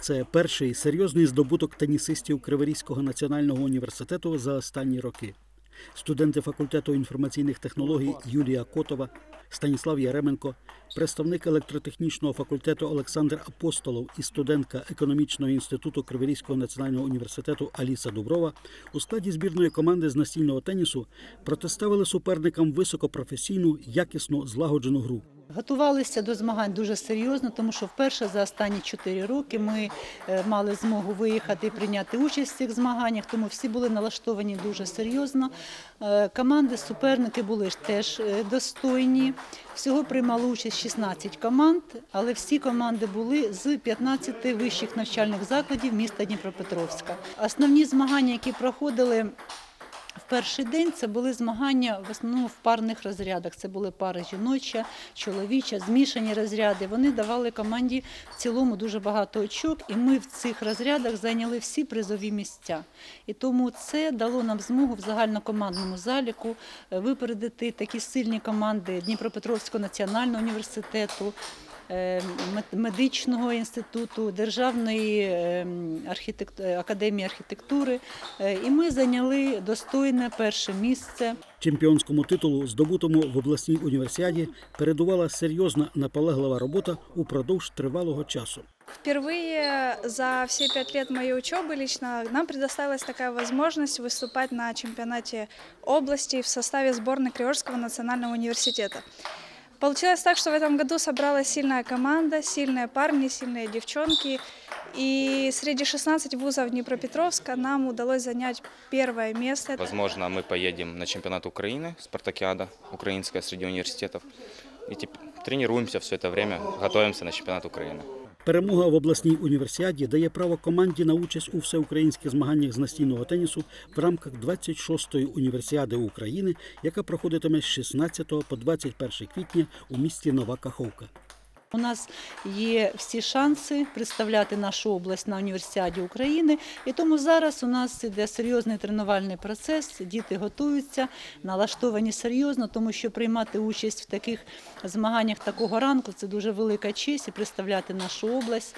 Це перший серйозний здобуток тенісистів Криворізького національного університету за останні роки. Студенти факультету інформаційних технологій Юлія Котова, Станіслав Яременко, представник електротехнічного факультету Олександр Апостолов і студентка економічного інституту Криворізького національного університету Аліса Дуброва у складі збірної команди з настільного тенісу протиставили суперникам високопрофесійну, якісну, злагоджену гру. Готувалися до змагань дуже серйозно, тому що вперше за останні 4 роки ми е, мали змогу виїхати і прийняти участь в цих змаганнях, тому всі були налаштовані дуже серйозно. Е, Команди, суперники були теж е, достойні. Всього приймало участь 16 команд, але всі команди були з 15 вищих навчальних закладів міста Дніпропетровська. Основні змагання, які проходили перший день це були змагання в основному в парних розрядах. Це були пари жіноча, чоловіча, змішані розряди. Вони давали команді в цілому дуже багато очок, і ми в цих розрядах зайняли всі призові місця. І тому це дало нам змогу в загальнокомандному заліку е, випередити такі сильні команди Дніпропетровського національного університету. е, мед- Медичного інституту, Державної е, архітект... академії архітектури, Е, і ми зайняли достойне перше місце. Чемпіонському титулу, здобутому в обласній універсіаді, передувала серйозна наполеглива робота упродовж тривалого часу. Впервые за все пять лет моей учебы лично нам предоставилась такая возможность выступать на чемпионате области в составе сборной Криворского национального университета. Получилось так, что в этом году собралась сильная команда, сильные парни, сильные девчонки. И среди 16 вузов Днепропетровска нам удалось занять первое место. Возможно, мы поедем на чемпионат Украины, спартакиада украинская среди университетов. И теп- тренируемся все это время, готовимся на чемпионат Украины. Перемога в обласній універсіаді дає право команді на участь у всеукраїнських змаганнях з настільного тенісу в рамках 26-ї універсіади України, яка проходитиме з 16 по 21 квітня у місті Нова Каховка. У нас є всі шанси представляти нашу область на універсіаді України, і тому зараз у нас іде серйозний тренувальний процес. Діти готуються, налаштовані серйозно, тому що приймати участь в таких змаганнях такого ранку це дуже велика честь і представляти нашу область.